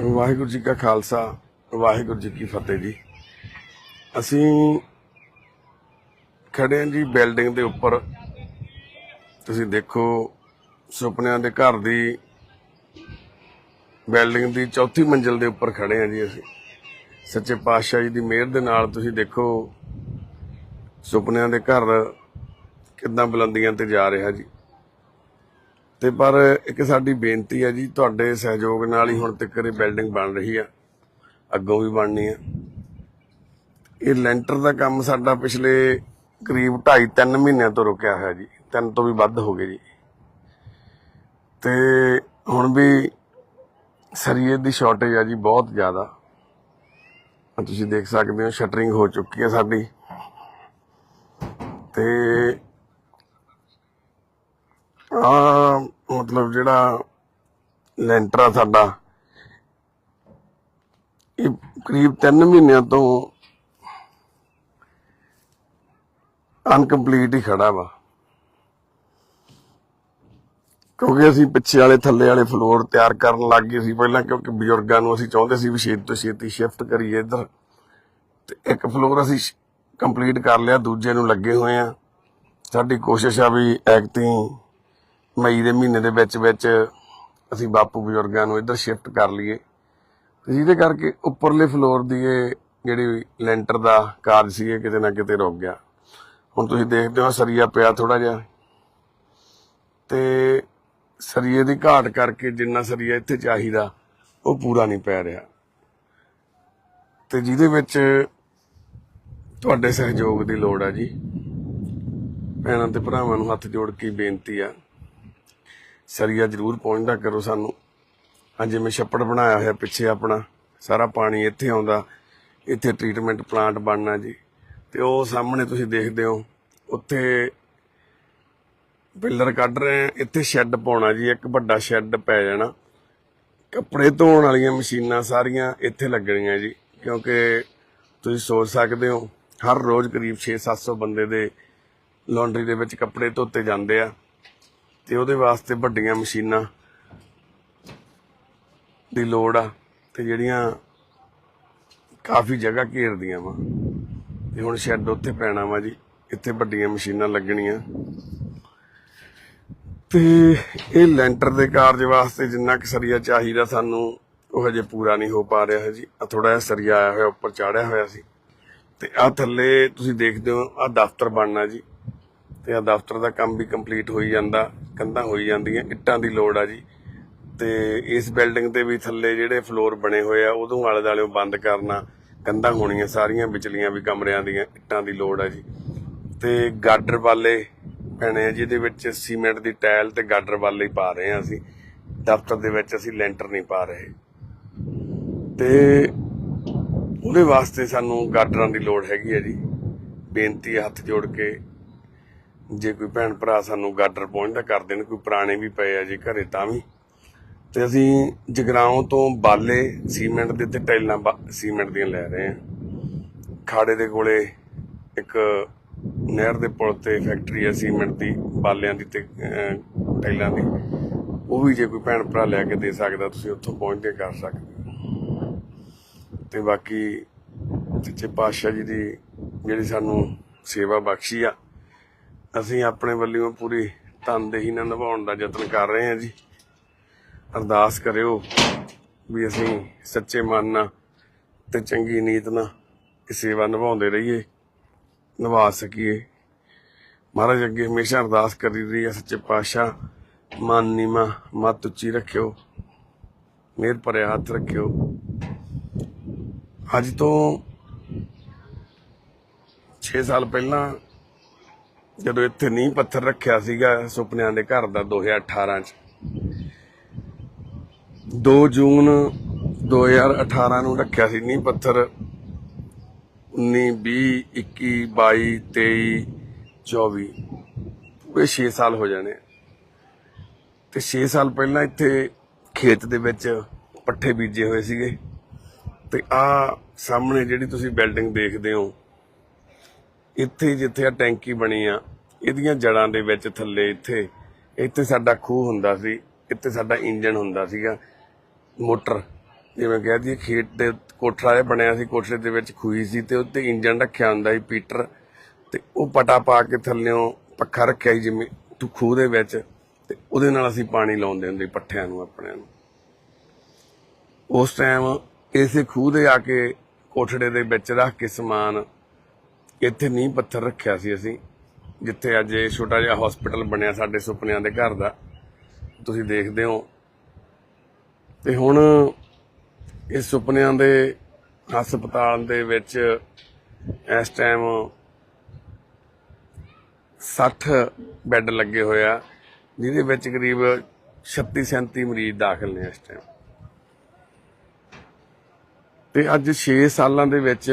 ਵਾਹਿਗੁਰੂ ਜੀ ਕਾ ਖਾਲਸਾ, ਵਾਹਿਗੁਰੂ ਜੀ ਕੀ ਫਤਿਹ ਜੀ। ਅਸੀਂ ਖੜੇ ਹਾਂ ਜੀ ਬਿਲਡਿੰਗ ਦੇ ਉੱਪਰ। ਤੁਸੀਂ ਦੇਖੋ, ਸੁਪਨਿਆਂ ਦੇ ਘਰ ਦੀ ਬਿਲਡਿੰਗ ਦੀ ਚੌਥੀ ਮੰਜ਼ਿਲ ਦੇ ਉੱਪਰ ਖੜੇ ਹਾਂ ਜੀ ਅਸੀਂ। ਸੱਚੇ ਪਾਤਸ਼ਾਹ ਜੀ ਦੀ ਮਿਹਰ ਦੇ ਨਾਲ ਤੁਸੀਂ ਦੇਖੋ, ਸੁਪਨਿਆਂ ਦੇ ਘਰ ਕਿੰਨਾ ਬੁਲੰਦੀਆਂ ਤੇ ਜਾ ਰਿਹਾ ਜੀ। ਤੇ ਪਰ ਇੱਕ ਸਾਡੀ ਬੇਨਤੀ ਹੈ ਜੀ, ਤੁਹਾਡੇ ਸਹਿਯੋਗ ਨਾਲ ਹੀ ਹੁਣ ਤੱਕ ਇਹ ਬਿਲਡਿੰਗ ਬਣ ਰਹੀ ਆ। ਅੱਗੋਂ ਵੀ ਬਣਨੀ ਆ। ਇਹ ਲੈਂਟਰ ਦਾ ਕੰਮ ਸਾਡਾ ਪਿਛਲੇ ਕਰੀਬ 2.5 3 ਮਹੀਨਿਆਂ ਤੋਂ ਰੁਕਿਆ ਹੋਇਆ ਜੀ। ਤਿੰਨ ਤੋਂ ਵੀ ਵੱਧ ਹੋ ਗਏ ਜੀ। ਤੇ ਹੁਣ ਵੀ ਸਰੀਏ ਦੀ ਸ਼ਾਰਟੇਜ ਆ ਜੀ ਬਹੁਤ ਜ਼ਿਆਦਾ। ਤੁਸੀਂ ਦੇਖ ਸਕਦੇ ਹੋ ਸ਼ਟਰਿੰਗ ਹੋ ਚੁੱਕੀ ਹੈ ਸਾਡੀ। ਤੇ ਆ ਮਤਲਬ ਜਿਹੜਾ ਲੈਂਟਰ ਆ ਸਾਡਾ, ਇਹ ਕਰੀਬ 3 ਮਹੀਨਿਆਂ ਤੋਂ ਅਨਕੰਪਲੀਟ ਹੀ ਖੜਾ ਵਾ। ਕਿਉਂਕਿ ਅਸੀਂ ਪਿੱਛੇ ਵਾਲੇ, ਥੱਲੇ ਵਾਲੇ ਫਲੋਰ ਤਿਆਰ ਕਰਨ ਲੱਗ ਗਏ ਸੀ ਪਹਿਲਾਂ, ਕਿਉਂਕਿ ਬਜ਼ੁਰਗਾਂ ਨੂੰ ਅਸੀਂ ਚਾਹੁੰਦੇ ਸੀ ਵੀ ਛੇਤੀ ਤੋਂ ਛੇਤੀ ਸ਼ਿਫਟ ਕਰੀਏ ਇੱਧਰ। ਤੇ ਇੱਕ ਫਲੋਰ ਅਸੀਂ ਕੰਪਲੀਟ ਕਰ ਲਿਆ, ਦੂਜੇ ਨੂੰ ਲੱਗੇ ਹੋਏ ਆ। ਸਾਡੀ ਕੋਸ਼ਿਸ਼ ਆ ਵੀ ਐਕਟਿੰਗ ਮਈ ਦੇ ਮਹੀਨੇ ਦੇ ਵਿੱਚ ਵਿੱਚ ਅਸੀਂ ਬਾਪੂ ਬਜ਼ੁਰਗਾਂ ਨੂੰ ਇੱਧਰ ਸ਼ਿਫਟ ਕਰ ਲਈਏ। ਤੇ ਜਿਹਦੇ ਕਰਕੇ ਉੱਪਰਲੇ ਫਲੋਰ ਦੀ ਇਹ ਜਿਹੜੀ ਲੈਂਟਰ ਦਾ ਕਾਰਜ ਸੀ, ਇਹ ਕਿਤੇ ਨਾ ਕਿਤੇ ਰੁਕ ਗਿਆ। ਹੁਣ ਤੁਸੀਂ ਦੇਖਦੇ ਹੋ ਸਰੀਆ ਪਿਆ ਥੋੜਾ ਜਿਹਾ। ਤੇ ਸਰੀਏ ਦੀ ਘਾਟ ਕਰਕੇ ਜਿੰਨਾ ਸਰੀਆ ਇੱਥੇ ਚਾਹੀਦਾ, ਉਹ ਪੂਰਾ ਨਹੀਂ ਪੈ ਰਿਹਾ। ਤੇ ਜਿਹਦੇ ਵਿੱਚ ਤੁਹਾਡੇ ਸਹਿਯੋਗ ਦੀ ਲੋੜ ਆ ਜੀ। ਭੈਣਾਂ ਤੇ ਭਰਾਵਾਂ ਨੂੰ ਹੱਥ ਜੋੜ ਕੇ ਬੇਨਤੀ ਆ। ਸਰੀਆ ਜ਼ਰੂਰ ਪਹੁੰਚਦਾ ਕਰੋ ਸਾਨੂੰ। ਅੱਜ ਜਿਵੇਂ ਛੱਪੜ ਬਣਾਇਆ ਹੋਇਆ ਪਿੱਛੇ ਆਪਣਾ। ਸਾਰਾ ਪਾਣੀ ਇੱਥੇ ਆਉਂਦਾ। ਇੱਥੇ ਟ੍ਰੀਟਮੈਂਟ ਪਲਾਂਟ ਬਣਨਾ ਜੀ। ਤੇ ਉਹ ਸਾਹਮਣੇ ਤੁਸੀਂ ਦੇਖਦੇ ਹੋ, ਉੱਥੇ ਪਿੱਲਰ ਕੱਢ ਰਹੇ ਆ। ਇੱਥੇ ਸ਼ੈੱਡ ਪਾਉਣਾ ਜੀ, ਇੱਕ ਵੱਡਾ ਸ਼ੈੱਡ ਪੈ ਜਾਣਾ। ਕੱਪੜੇ ਧੋਣ ਵਾਲੀਆਂ ਮਸ਼ੀਨਾਂ ਸਾਰੀਆਂ ਇੱਥੇ ਲੱਗਣੀਆਂ ਜੀ। ਕਿਉਂਕਿ ਤੁਸੀਂ ਸੋਚ ਸਕਦੇ ਹੋ, ਹਰ ਰੋਜ਼ ਕਰੀਬ 6-700 ਬੰਦੇ ਦੇ ਲਾਂਡਰੀ ਦੇ ਵਿੱਚ ਕੱਪੜੇ ਧੋਤੇ ਜਾਂਦੇ ਆ। ਤੇ ਉਹਦੇ ਵਾਸਤੇ ਵੱਡੀਆਂ ਮਸ਼ੀਨਾਂ ਦੀ ਲੋੜ ਆ ਤੇ ਜਿਹੜੀਆਂ ਕਾਫੀ ਜਗ੍ਹਾ ਘੇਰਦੀਆਂ ਵਾ। ਤੇ ਹੁਣ ਸ਼ੈੱਡ ਉੱਥੇ ਪੈਣਾ ਵਾ ਜੀ, ਇੱਥੇ ਵੱਡੀਆਂ ਮਸ਼ੀਨਾਂ ਲੱਗਣੀਆਂ। ਤੇ ਇਹ ਲੈਂਟਰ ਦੇ ਕਾਰਜ ਵਾਸਤੇ ਜਿੰਨਾ ਕਿ ਸਰੀਆ ਚਾਹੀਦਾ ਸਾਨੂੰ, ਉਹ ਹਜੇ ਪੂਰਾ ਨਹੀਂ ਹੋ ਪਾ ਰਿਹਾ ਜੀ। ਆ ਥੋੜਾ ਜਿਹਾ ਸਰੀਆ ਆਇਆ ਹੋਇਆ, ਉੱਪਰ ਚਾੜਿਆ ਹੋਇਆ ਸੀ। ਤੇ ਆ ਥੱਲੇ ਤੁਸੀਂ ਦੇਖਦੇ ਹੋ ਆ ਦਫ਼ਤਰ ਬਣਨਾ ਜੀ। ਤੇ ਆ ਦਫ਼ਤਰ ਦਾ ਕੰਮ ਵੀ ਕੰਪਲੀਟ ਹੋਈ ਜਾਂਦਾ, ਕੰਧਾਂ ਹੋਈ ਜਾਂਦੀਆਂ, ਇੱਟਾਂ ਦੀ ਲੋੜ ਆ ਜੀ। ਤੇ ਇਸ ਬਿਲਡਿੰਗ ਦੇ ਵੀ ਥੱਲੇ ਜਿਹੜੇ ਫਲੋਰ ਬਣੇ ਹੋਏ ਆ, ਉਦੋਂ ਆਲੇ ਦਾਲੇ ਬੰਦ ਕਰਨਾ, ਕੰਧਾਂ ਹੋਣੀਆਂ, ਸਾਰੀਆਂ ਵਿਚਲੀਆਂ ਵੀ ਕਮਰਿਆਂ ਦੀਆਂ ਇੱਟਾਂ ਦੀ ਲੋੜ ਆ ਜੀ। ਤੇ ਗਾਡਰ ਵਾਲੇ ਪੈਣੇ ਆ, ਜਿਹਦੇ ਵਿੱਚ ਸੀਮੈਂਟ ਦੀ ਟਾਇਲ ਤੇ ਗਾਡਰ ਵਾਲੇ ਹੀ ਪਾ ਰਹੇ ਆ ਅਸੀਂ, ਦਫ਼ਤਰ ਦੇ ਵਿੱਚ ਅਸੀਂ ਲੈਂਟਰ ਨਹੀਂ ਪਾ ਰਹੇ। ਤੇ ਉਹਦੇ ਵਾਸਤੇ ਸਾਨੂੰ ਗਾਡਰਾਂ ਦੀ ਲੋੜ ਹੈਗੀ ਹੈ ਜੀ, ਬੇਨਤੀ ਹੱਥ ਜੋੜ ਕੇ ਜੇ ਕੋਈ ਭੈਣ ਭਰਾ ਸਾਨੂੰ ਗਾਡਰ ਪਹੁੰਚਦਾ ਕਰ ਦੇਣ, ਕੋਈ ਪੁਰਾਣੇ ਵੀ ਪਏ ਆ ਜੇ ਘਰੇ ਤਾਂ ਵੀ। ਤੇ ਅਸੀਂ ਜਗਰਾਉਂ ਤੋਂ ਬਾਲੇ ਸੀਮੈਂਟ ਦੇ ਤੇ ਟਾਈਲਾਂ ਬਾ- ਸੀਮੈਂਟ ਦੀਆਂ ਲੈ ਰਹੇ ਹਾਂ। ਖਾੜੇ ਦੇ ਕੋਲੇ ਇੱਕ ਨਹਿਰ ਦੇ ਪੁਲ ਤੇ ਫੈਕਟਰੀ ਆ ਸੀਮੈਂਟ ਦੀ, ਬਾਲਿਆਂ ਦੀ ਤੇ ਟਾਈਲਾਂ ਦੀ। ਉਹ ਵੀ ਜੇ ਕੋਈ ਭੈਣ ਭਰਾ ਲੈ ਕੇ ਦੇ ਸਕਦਾ, ਤੁਸੀਂ ਉੱਥੋਂ ਪਹੁੰਚ ਕੇ ਕਰ ਸਕਦੇ ਹੋ। ਤੇ ਬਾਕੀ ਸੱਚੇ ਪਾਤਸ਼ਾਹ ਜੀ ਦੀ ਜਿਹੜੀ ਸਾਨੂੰ ਸੇਵਾ ਬਖਸ਼ੀ ਆ ਅਸੀਂ ਆਪਣੇ ਵੱਲੋਂ ਪੂਰੀ ਤਨਦੇਹੀ ਨਾਲ ਨਿਭਾਉਣ ਦਾ ਯਤਨ ਕਰ ਰਹੇ ਹਾਂ ਜੀ। ਅਰਦਾਸ ਕਰਿਓ ਵੀ ਅਸੀਂ ਸੱਚੇ ਮਨ ਨਾਲ ਤੇ ਚੰਗੀ ਨੀਤ ਨਾਲ ਇਹ ਸੇਵਾ ਨਿਭਾਉਂਦੇ ਰਹੀਏ, ਨਿਭਾ ਸਕੀਏ। ਮਹਾਰਾਜ ਅੱਗੇ ਹਮੇਸ਼ਾ ਅਰਦਾਸ ਕਰੀ ਰਹੀ ਹੈ, ਸੱਚੇ ਪਾਤਸ਼ਾਹ, ਮਨ ਨੀਮਾ ਮਤ ਉੱਚੀ ਰੱਖਿਓ, ਮਿਹਰ ਭਰਿਆ ਹੱਥ ਰੱਖਿਓ। ਅੱਜ ਤੋਂ 6 ਸਾਲ ਪਹਿਲਾਂ ਜਦੋਂ ਇੱਥੇ ਨੀਂਹ ਪੱਥਰ ਰੱਖਿਆ ਸੀਗਾ ਸੁਪਨਿਆਂ ਦੇ ਘਰ ਦਾ 2018 ਚ। 2 ਜੂਨ 2018 ਨੂੰ ਰੱਖਿਆ ਸੀ ਨੀਂਹ ਪੱਥਰ। 19 20 21 22 23 24 ਪੂਰੇ 6 ਸਾਲ ਹੋ ਜਾਣੇ ਤੇ 6 ਸਾਲ ਪਹਿਲਾਂ ਇੱਥੇ ਖੇਤ ਦੇ ਵਿੱਚ ਪੱਠੇ ਬੀਜੇ ਹੋਏ ਸੀਗੇ। ਤੇ ਆ ਸਾਹਮਣੇ ਜਿਹੜੀ ਤੁਸੀਂ ਬਿਲਡਿੰਗ ਦੇਖਦੇ ਹੋ ਇੱਥੇ ਜਿੱਥੇ ਆ ਟੈਂਕੀ ਬਣੀ ਆ, ਇਹਦੀਆਂ ਜੜਾਂ ਦੇ ਵਿੱਚ ਥੱਲੇ ਇੱਥੇ ਇੱਥੇ ਸਾਡਾ ਖੂਹ ਹੁੰਦਾ ਸੀ, ਇੱਥੇ ਸਾਡਾ ਇੰਜਨ ਹੁੰਦਾ ਸੀਗਾ, ਮੋਟਰ। ਜਿਵੇਂ ਕਹਿ ਦਈਏ ਖੇਤ ਦੇ ਕੋਠਾ ਜਿਹਾ ਬਣਿਆ ਸੀ, ਕੋਠੇ ਦੇ ਵਿੱਚ ਖੂਹੀ ਸੀ ਤੇ ਉੱਤੇ ਇੰਜਨ ਰੱਖਿਆ ਹੁੰਦਾ ਸੀ, ਪੀਟਰ। ਤੇ ਉਹ ਪਟਾ ਪਾ ਕੇ ਥੱਲਿਓਂ ਪੱਖਾ ਰੱਖਿਆ ਸੀ, ਜਿਵੇਂ ਤੂੰ ਖੂਹ ਦੇ ਵਿੱਚ, ਤੇ ਉਹਦੇ ਨਾਲ ਅਸੀਂ ਪਾਣੀ ਲਾਉਂਦੇ ਹੁੰਦੇ ਸੀ ਪੱਠਿਆਂ ਨੂੰ, ਆਪਣਿਆਂ ਨੂੰ। ਉਸ ਟਾਈਮ ਇਸੇ ਖੂਹ ਦੇ ਆ ਕੇ ਕੋਠੜੇ ਦੇ ਵਿੱਚ ਰੱਖ ਕੇ ਸਮਾਨ ਇੱਥੇ ਨੀਂਹ ਪੱਥਰ ਰੱਖਿਆ ਸੀ ਅਸੀਂ, ਜਿੱਥੇ ਅੱਜ ਇਹ ਛੋਟਾ ਜਿਹਾ ਹਸਪੀਟਲ ਬਣਿਆ ਸਾਡੇ ਸੁਪਨਿਆਂ ਦੇ ਘਰ ਦਾ। ਤੁਸੀਂ ਦੇਖਦੇ ਹੋ। ਤੇ ਹੁਣ ਇਸ ਸੁਪਨਿਆਂ ਦੇ ਹਸਪਤਾਲ ਦੇ ਵਿੱਚ ਇਸ ਟਾਈਮ 60 ਬੈੱਡ ਲੱਗੇ ਹੋਏ ਆ, ਜਿਹਦੇ ਵਿੱਚ ਕਰੀਬ 36 37 ਮਰੀਜ਼ ਦਾਖਲ ਨੇ ਇਸ ਟਾਈਮ ਤੇ ਅੱਜ 6 ਸਾਲਾਂ ਦੇ ਵਿੱਚ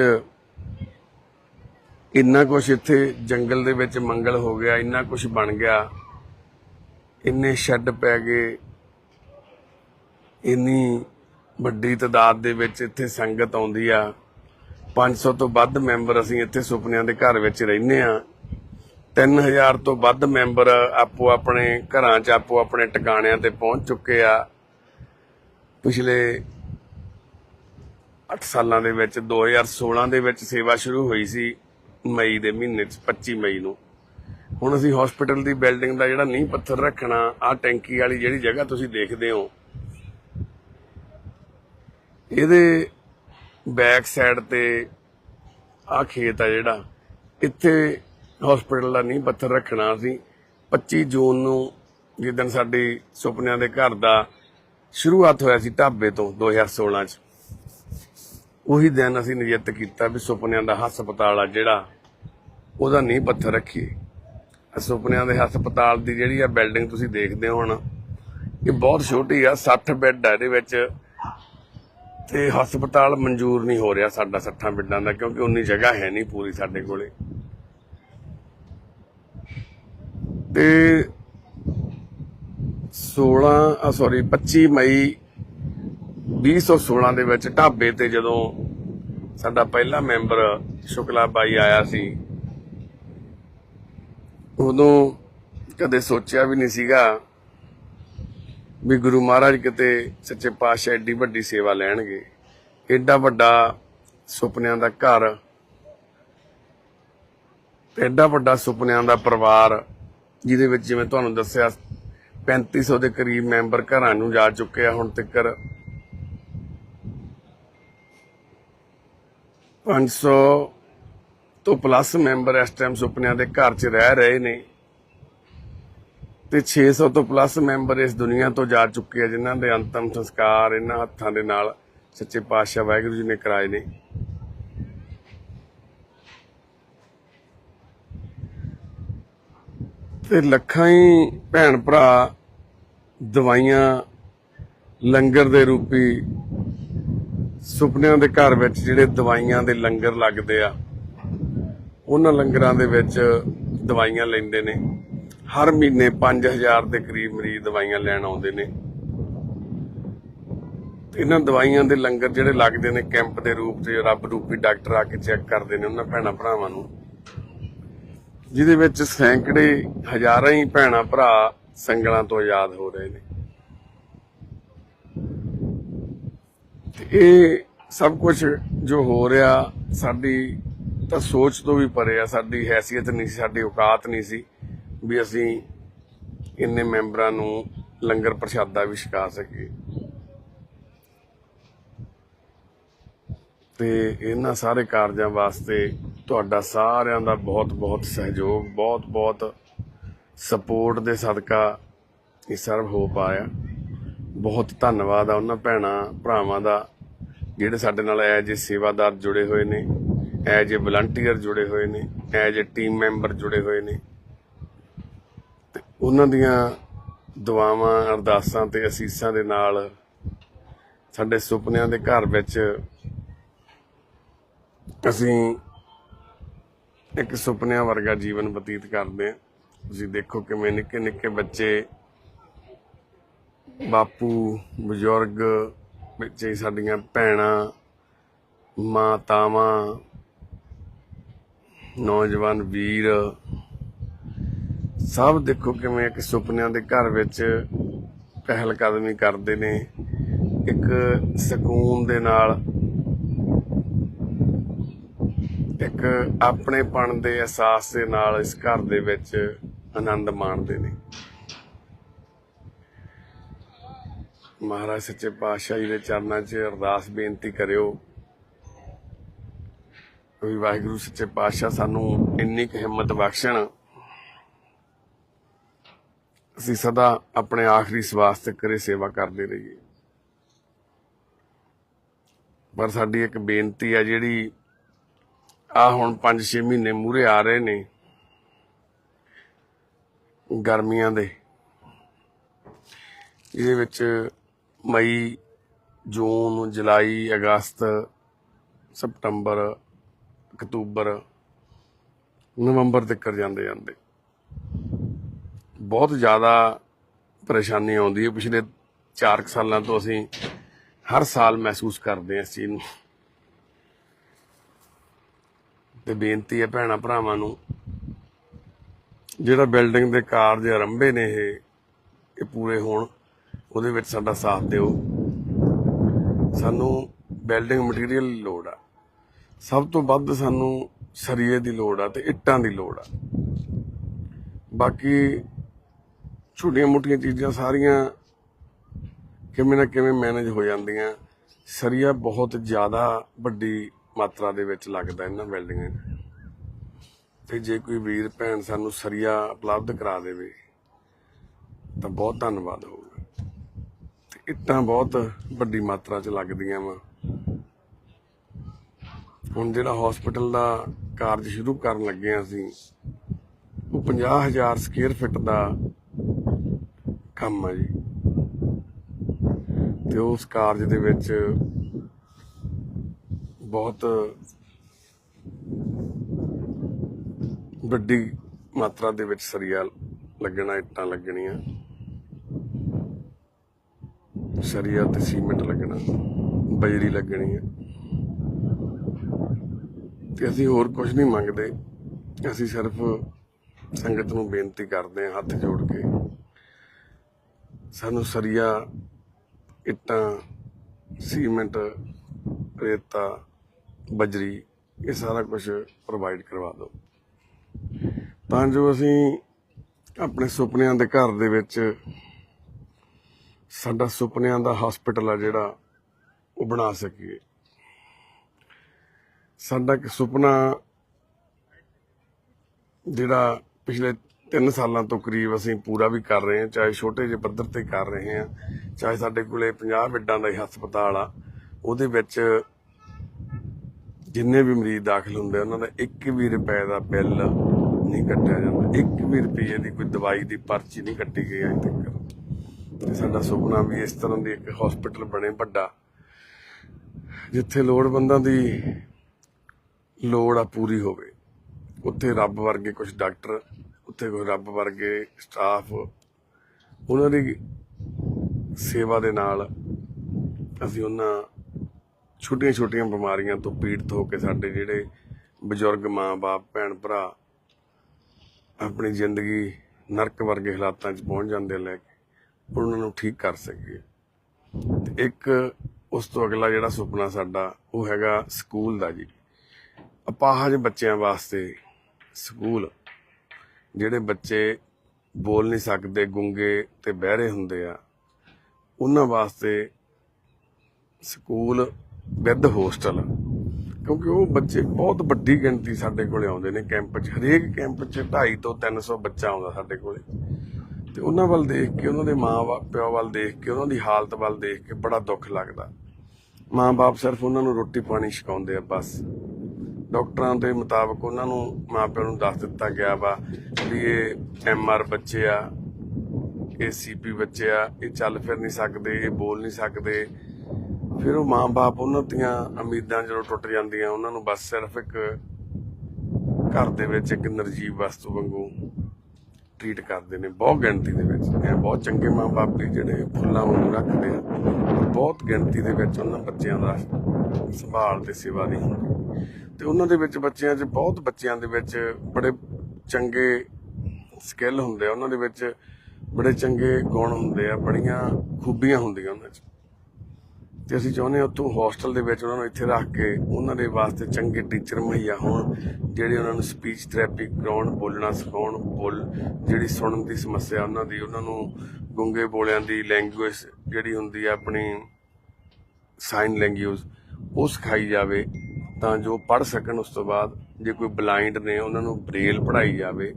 ਇੰਨਾ ਕੁਝ ਇੱਥੇ ਜੰਗਲ ਦੇ ਵਿੱਚ ਮੰਗਲ ਹੋ ਗਿਆ, ਇੰਨਾ ਕੁਝ ਬਣ ਗਿਆ। ਇੰਨੇ ਸ਼ੈੱਡ ਪੈ ਗਏ। ਇੰਨੀ ਵੱਡੀ ਤਾਦਾਦ ਦੇ ਵਿੱਚ ਇੱਥੇ ਸੰਗਤ ਆਉਂਦੀ ਆ। 500 ਤੋਂ ਵੱਧ ਮੈਂਬਰ ਅਸੀਂ ਇੱਥੇ ਸੁਪਨਿਆਂ ਦੇ ਘਰ ਵਿੱਚ ਰਹਿੰਦੇ ਆ। 3000 ਤੋਂ ਵੱਧ ਮੈਂਬਰ ਆਪੋ ਆਪਣੇ ਘਰਾਂ 'ਚ, ਆਪੋ ਆਪਣੇ ਟਿਕਾਣਿਆਂ ਤੇ ਪਹੁੰਚ ਚੁੱਕੇ ਆ। ਪਿਛਲੇ 8 ਸਾਲਾਂ ਦੇ ਵਿੱਚ 2016 ਦੇ ਵਿੱਚ ਸੇਵਾ ਸ਼ੁਰੂ ਹੋਈ ਸੀ। ਮਈ ਦੇ ਮਹੀਨੇ 'ਚ 25 ਮਈ ਨੂੰ। ਹੁਣ ਅਸੀਂ ਹਸਪੀਟਲ ਦੀ ਬਿਲਡਿੰਗ ਦਾ ਜਿਹੜਾ ਨੀਂਹ ਪੱਥਰ ਰੱਖਣਾ, ਆ ਟੈਂਕੀ ਵਾਲੀ ਜਿਹੜੀ ਜਗ੍ਹਾ ਤੁਸੀਂ ਦੇਖਦੇ ਹੋ। ਇਹਦੇ ਬੈਕ ਸਾਈਡ ਤੇ ਆ ਖੇਤ ਆ ਜਿਹੜਾ। ਇੱਥੇ ਹਸਪੀਟਲ ਦਾ ਨੀਂਹ ਪੱਥਰ ਰੱਖਣਾ ਸੀ। 25 ਜੂਨ ਨੂੰ ਜਿੱਦਣ ਸਾਡੀ ਸੁਪਨਿਆਂ ਦੇ ਘਰ ਦਾ ਸ਼ੁਰੂਆਤ ਹੋਇਆ ਸੀ ਢਾਬੇ ਤੋਂ 2016 ਚ। ਉਹੀ ਦਿਨ ਅਸੀਂ ਨਿਯਤ ਕੀਤਾ ਵੀ ਸੁਪਨਿਆਂ ਦਾ ਹਸਪਤਾਲ ਆ ਜਿਹੜਾ, ਉਹਦਾ ਨੀਂਹ ਪੱਥਰ ਰੱਖੀਏ। ਸੁਪਨਿਆਂ ਦੇ ਹਸਪਤਾਲ ਦੀ ਜਿਹੜੀ ਆ ਬਿਲਡਿੰਗ ਤੁਸੀਂ ਦੇਖਦੇ ਹੋ ਹੁਣ, ਇਹ ਬਹੁਤ ਛੋਟੀ ਆ 60 ਬੈੱਡ ਆ ਇਹਦੇ ਵਿੱਚ। ਤੇ ਹਸਪਤਾਲ ਮਨਜ਼ੂਰ ਨਹੀਂ ਹੋ ਰਿਹਾ ਸਾਡਾ 60 ਬੈੱਡਾਂ ਦਾ, ਕਿਉਂਕਿ ਉਨੀ ਜਗ੍ਹਾ ਹੈ ਨਹੀਂ ਪੂਰੀ ਸਾਡੇ ਕੋਲੇ। ਤੇ 16 ਆ ਸੌਰੀ 25 ਮਈ 2016 ਦੇ ਵਿੱਚ ਢਾਬੇ ਤੇ ਜਦੋਂ ਸਾਡਾ ਪਹਿਲਾ ਮੈਂਬਰ ਸ਼ੁਕਲਾ ਬਾਈ ਆਇਆ ਸੀ, ਉਦੋਂ ਕਦੇ ਸੋਚਿਆ ਵੀ ਨਹੀਂ ਸੀਗਾ ਵੀ ਗੁਰੂ ਮਹਾਰਾਜ ਕਿਤੇ ਸੱਚੇ ਪਾਤਸ਼ਾਹ ਏਡੀ ਵੱਡੀ ਸੇਵਾ ਲੈਣਗੇ, ਏਡਾ ਵੱਡਾ ਸੁਪਨਿਆਂ ਦਾ ਘਰ ਤੇ ਏਡਾ ਵੱਡਾ ਸੁਪਨਿਆਂ ਦਾ ਪਰਿਵਾਰ, ਜਿਹਦੇ ਵਿੱਚ ਜਿਵੇਂ ਤੁਹਾਨੂੰ ਦੱਸਿਆ 3500 ਦੇ ਕਰੀਬ ਮੈਂਬਰ ਘਰਾਂ ਨੂੰ ਜਾ ਚੁੱਕੇ ਆ ਹੁਣ ਤੱਕਰ। 500 ਤੋਂ ਪਲੱਸ ਮੈਂਬਰ ਇਸ ਟਾਈਮ ਸੁਪਨਿਆਂ ਦੇ ਘਰ 'ਚ ਰਹਿ ਰਹੇ ਨੇ। ਤੇ 600 ਤੋਂ ਪਲੱਸ ਮੈਂਬਰ ਇਸ ਦੁਨੀਆ ਤੋਂ ਜਾ ਚੁੱਕੇ ਆ, ਜਿਨ੍ਹਾਂ ਦੇ ਅੰਤਮ ਸੰਸਕਾਰ ਇਹਨਾਂ ਹੱਥਾਂ ਦੇ ਨਾਲ ਸੱਚੇ ਪਾਤਸ਼ਾਹ ਵਾਹਿਗੁਰੂ ਜੀ ਨੇ ਕਰਾਏ ਨੇ। ਤੇ ਲੱਖਾਂ ਹੀ ਭੈਣ ਭਰਾ ਦਵਾਈਆਂ ਲੰਗਰ ਦੇ ਰੂਪੀ ਸੁਪਨਿਆਂ ਦੇ ਘਰ ਵਿੱਚ ਜਿਹੜੇ ਦਵਾਈਆਂ ਦੇ ਲੰਗਰ ਲੱਗਦੇ ਆ, ਉਹਨਾਂ ਲੰਗਰਾਂ ਦੇ ਵਿੱਚ ਦਵਾਈਆਂ ਲੈਂਦੇ ਨੇ। ਹਰ ਮਹੀਨੇ 5000 ਦੇ ਕਰੀਬ ਮਰੀਜ਼ ਦਵਾਈਆਂ ਲੈਣ ਆਉਂਦੇ ਨੇ। ਇਹਨਾਂ ਦਵਾਈਆਂ ਦੇ ਲੰਗਰ ਜਿਹੜੇ ਲੱਗਦੇ ਨੇ ਕੈਂਪ ਦੇ ਰੂਪ 'ਚ ਰੱਬ ਰੂਪੀ ਡਾਕਟਰ ਆ ਕੇ ਚੈੱਕ ਕਰਦੇ ਨੇ ਉਹਨਾਂ ਭੈਣਾਂ ਭਰਾਵਾਂ ਨੂੰ। ਜਿਹਦੇ ਵਿੱਚ ਸੈਂਕੜੇ ਹਜ਼ਾਰਾਂ ਹੀ ਭੈਣਾਂ ਭਰਾ ਸੰਗਲਾਂ ਤੋਂ ਆਜ਼ਾਦ ਹੋ ਰਹੇ ਨੇ। ਇਹ ਸਭ ਕੁਝ ਜੋ ਹੋ ਰਿਹਾ, ਸਾਡੀ ਤਾਂ ਸੋਚ ਤੋਂ ਵੀ ਪਰੇ ਆ, ਸਾਡੀ ਹੈਸੀਅਤ ਨਹੀਂ ਸੀ, ਸਾਡੀ ਔਕਾਤ ਨਹੀਂ ਸੀ ਵੀ ਅਸੀਂ ਇੰਨੇ ਮੈਂਬਰਾਂ ਨੂੰ ਲੰਗਰ ਪ੍ਰਸ਼ਾਦਾ ਵੀ ਛਕਾ ਸਕੀਏ। ਤੇ ਇਹਨਾਂ ਸਾਰੇ ਕਾਰਜਾਂ ਵਾਸਤੇ ਤੁਹਾਡਾ ਸਾਰਿਆਂ ਦਾ ਬਹੁਤ-ਬਹੁਤ ਸਹਿਯੋਗ, ਬਹੁਤ-ਬਹੁਤ ਸਪੋਰਟ ਦੇ ਸਦਕਾ ਇਹ ਸਰਵ ਹੋ ਪਾਇਆ। ਬਹੁਤ ਧੰਨਵਾਦ ਆ ਉਹਨਾਂ ਭੈਣਾਂ, ਭਰਾਵਾਂ ਦਾ। ਜਿਹੜੇ ਸਾਡੇ ਨਾਲ ਐਜ ਏ ਸੇਵਾਦਾਰ ਜੁੜੇ ਹੋਏ ਨੇ ਐਜ ਏ ਵਲੰਟੀਅਰ ਜੁੜੇ ਹੋਏ ਨੇ ਐਜ ਏ ਟੀਮ ਮੈਂਬਰ ਜੁੜੇ ਹੋਏ ਨੇ। ਤੇ ਉਹਨਾਂ ਦੀਆਂ ਦੁਆਵਾਂ, ਅਰਦਾਸਾਂ ਤੇ ਅਸੀਸਾਂ ਦੇ ਨਾਲ ਸਾਡੇ ਸੁਪਨਿਆਂ ਦੇ ਘਰ ਵਿੱਚ ਅਸੀਂ ਇੱਕ ਸੁਪਨਿਆਂ ਵਰਗਾ ਜੀਵਨ ਬਤੀਤ ਕਰਦੇ ਹਾਂ। ਤੁਸੀਂ ਦੇਖੋ ਕਿਵੇਂ ਨਿੱਕੇ ਨਿੱਕੇ ਬੱਚੇ, ਬਾਪੂ, ਬਜ਼ੁਰਗ ਵਿੱਚ ਹੀ ਸਾਡੀਆਂ ਭੈਣਾਂ, ਮਾਤਾਵਾਂ, ਨੌਜਵਾਨ ਵੀਰ, ਸਭ ਦੇਖੋ ਕਿਵੇਂ ਇੱਕ ਸੁਪਨਿਆਂ ਦੇ ਘਰ ਵਿੱਚ ਪਹਿਲ ਕਦਮੀ ਕਰਦੇ ਨੇ। ਇੱਕ ਸਕੂਨ ਦੇ ਨਾਲ, ਇੱਕ ਆਪਣੇਪਣ ਦੇ ਅਹਿਸਾਸ ਦੇ ਨਾਲ ਇਸ ਘਰ ਦੇ ਵਿੱਚ ਆਨੰਦ ਮਾਣਦੇ ਨੇ। ਮਹਾਰਾਜ ਸੱਚੇ ਪਾਤਸ਼ਾਹ ਜੀ ਦੇ ਚਰਨਾਂ 'ਚ ਅਰਦਾਸ ਬੇਨਤੀ ਕਰਿਓ ਵੀ ਵਾਹਿਗੁਰੂ ਸੱਚੇ ਪਾਤਸ਼ਾਹ ਸਾਨੂੰ ਇੰਨੀ ਕੁ ਹਿੰਮਤ ਬਖਸ਼ਣ। ਅਸੀਂ ਸਦਾ ਆਪਣੇ ਆਖਰੀ ਸਵਾਸ ਤੱਕ ਕਰੇ ਸੇਵਾ ਕਰਦੇ ਰਹੀਏ। ਪਰ ਸਾਡੀ ਇੱਕ ਬੇਨਤੀ ਹੈ ਜਿਹੜੀ ਆ ਹੁਣ 5-6 ਮਹੀਨੇ ਮੂਰੇ ਆ ਰਹੇ ਨੇ ਗਰਮੀਆਂ ਦੇ। ਇਹਦੇ ਵਿੱਚ ਮਈ, ਜੂਨ, ਜੁਲਾਈ, ਅਗਸਤ, ਸਪਟੰਬਰ, ਅਕਤੂਬਰ, ਨਵੰਬਰ ਤੱਕ ਜਾਂਦੇ ਜਾਂਦੇ। ਬਹੁਤ ਜ਼ਿਆਦਾ ਪਰੇਸ਼ਾਨੀ ਆਉਂਦੀ ਹੈ। ਪਿਛਲੇ 4 ਸਾਲਾਂ ਤੋਂ ਅਸੀਂ ਹਰ ਸਾਲ ਮਹਿਸੂਸ ਕਰਦੇ ਹਾਂ ਇਸ ਚੀਜ਼ ਨੂੰ। ਤੇ ਬੇਨਤੀ ਹੈ ਭੈਣਾ ਭਰਾਵਾਂ ਨੂੰ, ਜਿਹੜਾ ਬਿਲਡਿੰਗ ਦੇ ਕਾਰਜ ਆਰੰਭੇ ਨੇ ਇਹ ਇਹ ਪੂਰੇ ਹੋਣ। ਉਹਦੇ ਵਿੱਚ ਸਾਡਾ ਸਾਥ ਦਿਓ। ਸਾਨੂੰ ਬਿਲਡਿੰਗ ਮਟੀਰੀਅਲ ਦੀ ਲੋੜ ਆ। ਸਭ ਤੋਂ ਵੱਧ ਸਾਨੂੰ ਸਰੀਏ ਦੀ ਲੋੜ ਆ ਤੇ ਇੱਟਾਂ ਦੀ ਲੋੜ ਆ। ਬਾਕੀ ਛੋਟੀਆਂ ਮੋਟੀਆਂ ਚੀਜ਼ਾਂ ਸਾਰੀਆਂ ਕਿਵੇਂ ਨਾ ਕਿਵੇਂ ਮੈਨੇਜ ਹੋ ਜਾਂਦੀਆਂ। ਸਰੀਆ ਬਹੁਤ ਜ਼ਿਆਦਾ ਵੱਡੀ ਮਾਤਰਾ ਦੇ ਵਿੱਚ ਲੱਗਦਾ ਇਹਨਾਂ ਬਿਲਡਿੰਗਾਂ 'ਚ ਤੇ ਜੇ ਕੋਈ ਵੀਰ, ਭੈਣ ਸਾਨੂੰ ਸਰੀਆ ਉਪਲਬਧ ਕਰਾ ਦੇਵੇ, ਤਾਂ ਬਹੁਤ ਧੰਨਵਾਦ ਹੋਊਗਾ। ਇੱਟਾਂ ਬਹੁਤ ਵੱਡੀ ਮਾਤਰਾ 'ਚ ਲੱਗਦੀਆਂ ਵਾ। ਹੁਣ ਜਿਹੜਾ ਹਸਪੀਟਲ ਦਾ ਕਾਰਜ ਸ਼ੁਰੂ ਕਰਨ ਲੱਗੇ ਹਾਂ ਅਸੀਂ ਉਹ 50000 ਸਕੁਅਰ ਫਿਟ ਦਾ ਕੰਮ ਆ ਜੀ। ਤੇ ਉਸ ਕਾਰਜ ਦੇ ਵਿੱਚ ਬਹੁਤ ਵੱਡੀ ਮਾਤਰਾ ਦੇ ਵਿੱਚ ਸਰੀਆ ਲੱਗਣਾ, ਇੱਟਾਂ ਲੱਗਣੀਆਂ। ਸਰੀਆ ਤੇ ਸੀਮੈਂਟ ਲੱਗਣਾ, ਬਜਰੀ ਲੱਗਣੀ ਹੈ। ਤੇ ਅਸੀਂ ਹੋਰ ਕੁਝ ਨਹੀਂ ਮੰਗਦੇ। ਅਸੀਂ ਸਿਰਫ ਸੰਗਤ ਨੂੰ ਬੇਨਤੀ ਕਰਦੇ ਹਾਂ ਹੱਥ ਜੋੜ ਕੇ। ਸਾਨੂੰ ਸਰੀਆ, ਇੱਟਾਂ, ਸੀਮੈਂਟ, ਰੇਤਾ, ਬਜਰੀ, ਇਹ ਸਾਰਾ ਕੁਝ ਪ੍ਰੋਵਾਈਡ ਕਰਵਾ ਦਿਓ। ਤਾਂ ਜੋ ਅਸੀਂ ਆਪਣੇ ਸੁਪਨਿਆਂ ਦੇ ਘਰ ਦੇ ਵਿੱਚ ਸਾਡਾ ਸੁਪਨਿਆਂ ਦਾ ਹਸਪੀਟਲ ਆ ਜਿਹੜਾ ਉਹ ਬਣਾ ਸਕੀਏ। ਸਾਡਾ ਇੱਕ ਸੁਪਨਾ ਜਿਹੜਾ ਪਿਛਲੇ 3 ਸਾਲਾਂ ਤੋਂ ਕਰੀਬ ਅਸੀਂ ਪੂਰਾ ਵੀ ਕਰ ਰਹੇ ਹਾਂ, ਚਾਹੇ ਛੋਟੇ ਜਿਹੇ ਪੱਧਰ ਤੇ ਕਰ ਰਹੇ ਹਾਂ, ਚਾਹੇ ਸਾਡੇ ਕੋਲੇ 50 ਬੈੱਡਾਂ ਦਾ ਹੀ ਹਸਪਤਾਲ ਆ, ਉਹਦੇ ਵਿੱਚ ਜਿੰਨੇ ਵੀ ਮਰੀਜ਼ ਦਾਖਲ ਹੁੰਦੇ ਉਹਨਾਂ ਦਾ 1 ਵੀ ਰੁਪਏ ਦਾ ਬਿੱਲ ਨਹੀਂ ਕੱਟਿਆ ਜਾਂਦਾ। 1 ਵੀ ਰੁਪਏ ਦੀ ਕੋਈ ਦਵਾਈ ਦੀ ਪਰਚੀ ਨਹੀਂ ਕੱਟੀ ਗਈ ਅਜੇ ਤੱਕ। ਤੇ ਸਾਡਾ ਸੁਪਨਾ ਵੀ ਇਸ ਤਰ੍ਹਾਂ ਦੀ ਇੱਕ ਹਸਪੀਟਲ ਬਣੇ ਵੱਡਾ, ਜਿੱਥੇ ਲੋੜਵੰਦਾਂ ਦੀ ਲੋੜ ਆ ਪੂਰੀ ਹੋਵੇ। ਉੱਥੇ ਰੱਬ ਵਰਗੇ ਕੁਝ ਡਾਕਟਰ, ਉੱਥੇ ਕੋਈ ਰੱਬ ਵਰਗੇ ਸਟਾਫ ਉਹਨਾਂ ਦੀ ਸੇਵਾ ਦੇ ਨਾਲ ਅਸੀਂ ਉਹਨਾਂ ਛੋਟੀਆਂ-ਛੋਟੀਆਂ ਬਿਮਾਰੀਆਂ ਤੋਂ ਪੀੜਤ ਹੋ ਕੇ ਸਾਡੇ ਜਿਹੜੇ ਬਜ਼ੁਰਗ ਮਾਂ-ਬਾਪ ਭੈਣ ਭਰਾ ਆਪਣੀ ਜ਼ਿੰਦਗੀ ਨਰਕ ਵਰਗੇ ਹਾਲਾਤਾਂ 'ਚ ਪਹੁੰਚ ਜਾਂਦੇ ਲੈ ਕੇ ਉਹਨਾਂ ਨੂੰ ਠੀਕ ਕਰ ਸਕੀਏ। ਤੇ ਇੱਕ ਉਸ ਤੋਂ ਅਗਲਾ ਜਿਹੜਾ ਸੁਪਨਾ ਸਾਡਾ, ਉਹ ਹੈਗਾ ਸਕੂਲ ਦਾ ਜੀ। ਅਪਾਹਜ ਬੱਚਿਆਂ ਵਾਸਤੇ ਸਕੂਲ, ਜਿਹੜੇ ਬੱਚੇ ਬੋਲ ਨਹੀਂ ਸਕਦੇ, ਗੁੰਗੇ ਤੇ ਬਹਿਰੇ ਹੁੰਦੇ ਆ, ਉਹਨਾਂ ਵਾਸਤੇ ਸਕੂਲ ਵਿਦ ਹੋਸਟਲ। ਕਿਉਂਕਿ ਉਹ ਬੱਚੇ ਬਹੁਤ ਵੱਡੀ ਗਿਣਤੀ ਸਾਡੇ ਕੋਲੇ ਆਉਂਦੇ ਨੇ ਕੈਂਪ 'ਚ। ਹਰੇਕ ਕੈਂਪ 'ਚ 250 ਤੋਂ 300 ਬੱਚਾ ਆਉਂਦਾ ਸਾਡੇ ਕੋਲੇ। ਤੇ ਉਹਨਾਂ ਵੱਲ ਦੇਖ ਕੇ, ਉਹਨਾਂ ਦੇ ਮਾਂ-ਪਿਓ ਵੱਲ ਦੇਖ ਕੇ, ਉਹਨਾਂ ਦੀ ਹਾਲਤ ਵੱਲ ਦੇਖ ਕੇ ਬੜਾ ਦੁੱਖ ਲੱਗਦਾ। ਮਾਂ-ਬਾਪ ਸਿਰਫ ਉਹਨਾਂ ਨੂੰ ਰੋਟੀ ਪਾਣੀ ਛਕਾਉਂਦੇ ਆ, ਬਸ। ਡਾਕਟਰਾਂ ਦੇ ਮੁਤਾਬਕ ਉਹਨਾਂ ਨੂੰ ਮਾਪਿਆਂ ਨੂੰ ਦੱਸ ਦਿੱਤਾ ਗਿਆ ਵਾ ਵੀ ਇਹ ਐਮਆਰ ਬੱਚੇ ਆ, ਇਹ ਸੀਪੀ ਬੱਚੇ ਆ, ਇਹ ਚੱਲ ਫਿਰ ਨਹੀਂ ਸਕਦੇ, ਇਹ ਬੋਲ ਨਹੀਂ ਸਕਦੇ। ਫਿਰ ਉਹ ਮਾਂ-ਬਾਪ ਉਹਨਾਂ ਦੀਆਂ ਉਮੀਦਾਂ ਜਦੋਂ ਟੁੱਟ ਜਾਂਦੀਆਂ, ਉਹਨਾਂ ਨੂੰ ਬਸ ਸਿਰਫ ਇੱਕ ਘਰ ਦੇ ਵਿੱਚ ਇੱਕ ਨਿਰਜੀਵ ਵਸਤੂ ਵਾਂਗੂ ਟ੍ਰੀਟ ਕਰਦੇ ਨੇ, ਬਹੁਤ ਗਿਣਤੀ ਦੇ ਵਿੱਚ। ਇਹ ਬਹੁਤ ਚੰਗੇ ਮਾਂ-ਬਾਪ ਵੀ ਜਿਹੜੇ ਫੁੱਲਾਂ ਵਾਂਗੂ ਰੱਖਦੇ ਆ ਬਹੁਤ ਗਿਣਤੀ ਦੇ ਵਿੱਚ ਉਹਨਾਂ ਬੱਚਿਆਂ ਦਾ ਸੰਭਾਲ ਤੇ ਸੇਵਾ ਨਹੀਂ ਹੁੰਦੀ। ਤੇ ਉਹਨਾਂ ਦੇ ਵਿੱਚ ਬੱਚਿਆਂ 'ਚ, ਬਹੁਤ ਬੱਚਿਆਂ ਦੇ ਵਿੱਚ ਬੜੇ ਚੰਗੇ ਸਕਿੱਲ ਹੁੰਦੇ ਆ। ਉਹਨਾਂ ਦੇ ਵਿੱਚ ਬੜੇ ਚੰਗੇ ਗੁਣ ਹੁੰਦੇ ਆ, ਬੜੀਆਂ ਖੂਬੀਆਂ ਹੁੰਦੀਆਂ ਉਹਨਾਂ 'ਚ। ਤੇ ਅਸੀਂ ਚਾਹੁੰਦੇ ਹਾਂ ਉੱਥੋਂ ਹੋਸਟਲ ਦੇ ਵਿੱਚ ਉਹਨਾਂ ਨੂੰ ਇੱਥੇ ਰੱਖ ਕੇ ਉਹਨਾਂ ਦੇ ਵਾਸਤੇ ਚੰਗੇ ਟੀਚਰ ਮੁਹੱਈਆ ਹੋਣ, ਜਿਹੜੇ ਉਹਨਾਂ ਨੂੰ ਸਪੀਚ ਥੈਰੇਪੀ ਕਰਾਉਣ, ਬੋਲਣਾ ਸਿਖਾਉਣ, ਬੋਲ, ਜਿਹੜੀ ਸੁਣਨ ਦੀ ਸਮੱਸਿਆ ਉਹਨਾਂ ਦੀ, ਉਹਨਾਂ ਨੂੰ ਗੁੰਗੇ ਬੋਲਿਆਂ ਦੀ ਲੈਂਗੁਏਜ ਜਿਹੜੀ ਹੁੰਦੀ ਆ ਆਪਣੀ ਸਾਈਨ ਲੈਂਗੁਏਜ ਉਹ ਸਿਖਾਈ ਜਾਵੇ। ਤਾਂ ਜੋ ਪੜ੍ਹ ਸਕਣ ਉਸ ਤੋਂ ਬਾਅਦ, ਜੇ ਕੋਈ ਬਲਾਈਂਡ ਨੇ, ਉਹਨਾਂ ਨੂੰ ਬ੍ਰੇਲ ਪੜ੍ਹਾਈ ਜਾਵੇ,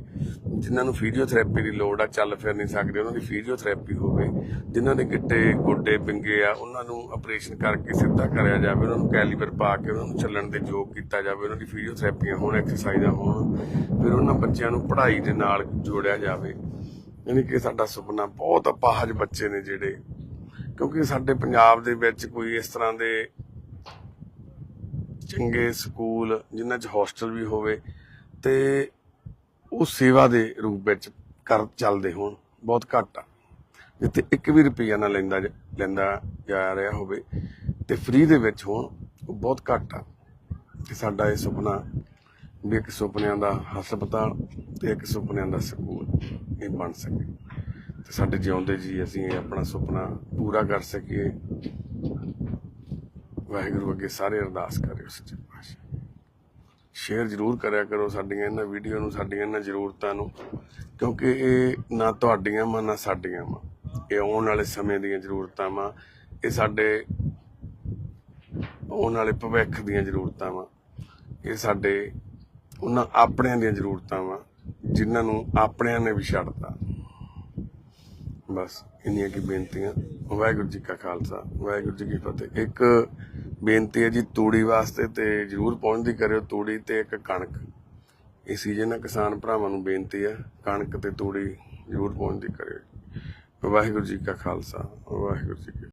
ਜਿਨ੍ਹਾਂ ਨੂੰ ਫਿਜ਼ੀਓਥੈਰੇਪੀ ਦੀ ਲੋੜ ਆ, ਚੱਲ ਫਿਰ ਨਹੀਂ ਸਕਦੇ, ਉਹਨਾਂ ਦੀ ਫਿਜ਼ੀਓਥੈਰੇਪੀ ਹੋਵੇ, ਜਿਨ੍ਹਾਂ ਦੇ ਗਿੱਟੇ, ਗੋਡੇ ਪਿੰਗੇ ਆ, ਉਹਨਾਂ ਨੂੰ ਆਪਰੇਸ਼ਨ ਕਰਕੇ ਸਿੱਧਾ ਕਰਿਆ ਜਾਵੇ, ਉਹਨਾਂ ਨੂੰ ਕੈਲੀਬਰ ਪਾ ਕੇ, ਉਹਨਾਂ ਨੂੰ ਚੱਲਣ ਦੇ ਯੋਗ ਕੀਤਾ ਜਾਵੇ, ਉਹਨਾਂ ਦੀ ਫਿਜ਼ੀਓਥੈਰੇਪੀਆਂ ਹੋਣ ਐਕਸਰਸਾਈਜ਼ਾਂ ਹੋਣ, ਫਿਰ ਉਹਨਾਂ ਬੱਚਿਆਂ ਨੂੰ ਪੜ੍ਹਾਈ ਦੇ ਨਾਲ ਜੋੜਿਆ ਜਾਵੇ। ਯਾਨੀ ਕਿ ਸਾਡਾ ਸੁਪਨਾ ਬਹੁਤ ਅਪਾਹਜ ਬੱਚੇ ਨੇ ਜਿਹੜੇ, ਕਿਉਂਕਿ ਸਾਡੇ ਪੰਜਾਬ ਦੇ ਵਿੱਚ ਕੋਈ ਇਸ ਤਰ੍ਹਾਂ ਦੇ ਚੰਗੇ ਸਕੂਲ ਜਿਨ੍ਹਾਂ 'ਚ ਹੋਸਟਲ ਵੀ ਹੋਵੇ ਤੇ ਉਹ ਸੇਵਾ ਦੇ ਰੂਪ ਵਿੱਚ ਕਰ ਚੱਲਦੇ ਹੋਣ, ਬਹੁਤ ਘੱਟ ਆ। ਜਿੱਥੇ ਇੱਕ ਵੀ ਰੁਪਈਆ ਨਾ ਲੈਂਦਾ ਜ- ਲੈਂਦਾ ਜਾ ਰਿਹਾ ਹੋਵੇ ਤੇ ਫ੍ਰੀ ਦੇ ਵਿੱਚ ਹੋਣ, ਉਹ ਬਹੁਤ ਘੱਟ ਆ। ਤੇ ਸਾਡਾ ਇਹ ਸੁਪਨਾ ਵੀ ਇੱਕ ਸੁਪਨਿਆਂ ਦਾ ਹਸਪਤਾਲ ਤੇ ਇੱਕ ਸੁਪਨਿਆਂ ਦਾ ਸਕੂਲ ਇਹ ਬਣ ਸਕੇ। ਤੇ ਸਾਡੇ ਜਿਉਂਦੇ ਜੀ ਅਸੀਂ ਇਹ ਆਪਣਾ ਸੁਪਨਾ ਪੂਰਾ ਕਰ ਸਕੀਏ। ਵਾਹਿਗੁਰੂ ਅੱਗੇ ਸਾਰੇ ਅਰਦਾਸ ਕਰਿਓ ਸੱਚੇ ਪਾਤਸ਼ਾਹ। ਸ਼ੇਅਰ ਜ਼ਰੂਰ ਕਰਿਆ ਕਰੋ ਸਾਡੀਆਂ ਇਹਨਾਂ ਵੀਡੀਓ ਨੂੰ, ਸਾਡੀਆਂ ਇਹਨਾਂ ਜ਼ਰੂਰਤਾਂ ਨੂੰ, ਕਿਉਂਕਿ ਇਹ ਨਾ ਤੁਹਾਡੀਆਂ ਵਾ, ਨਾ ਸਾਡੀਆਂ ਵਾ। ਇਹ ਆਉਣ ਵਾਲੇ ਸਮੇਂ ਦੀਆਂ ਜ਼ਰੂਰਤਾਂ ਵਾ, ਇਹ ਸਾਡੇ ਆਉਣ ਵਾਲੇ ਭਵਿੱਖ ਦੀਆਂ ਜ਼ਰੂਰਤਾਂ ਵਾ। ਇਹ ਸਾਡੇ ਉਹਨਾਂ ਆਪਣਿਆਂ ਦੀਆਂ ਜ਼ਰੂਰਤਾਂ ਵਾ, ਜਿਨ੍ਹਾਂ ਨੂੰ ਆਪਣਿਆਂ ਨੇ ਵੀ ਛੱਡਤਾ। ਬਸ, ਇੰਨੀਆਂ ਕੀ ਬੇਨਤੀਆਂ। ਵਾਹਿਗੁਰੂ ਜੀ ਕਾ ਖਾਲਸਾ, ਵਾਹਿਗੁਰੂ ਜੀ ਕੀ ਫਤਿਹ। ਇੱਕ ਬੇਨਤੀ ਹੈ ਜੀ, ਤੂੜੀ ਵਾਸਤੇ ਤੇ ਜਰੂਰ ਪਹੁੰਚਦੀ ਕਰਿਓ। ਤੂੜੀ ਤੇ ਇੱਕ ਕਣਕ। ਇਸ ਸੀਜ਼ਨ ਹੈ ਕਿਸਾਨ ਭਰਾਵਾਂ ਨੂੰ ਬੇਨਤੀ ਹੈ, ਕਣਕ ਤੇ ਤੂੜੀ ਜਰੂਰ ਪਹੁੰਚਦੀ ਕਰਿਓ। ਵਾਹਿਗੁਰੂ ਜੀ ਕਾ ਖਾਲਸਾ, ਵਾਹਿਗੁਰੂ ਜੀ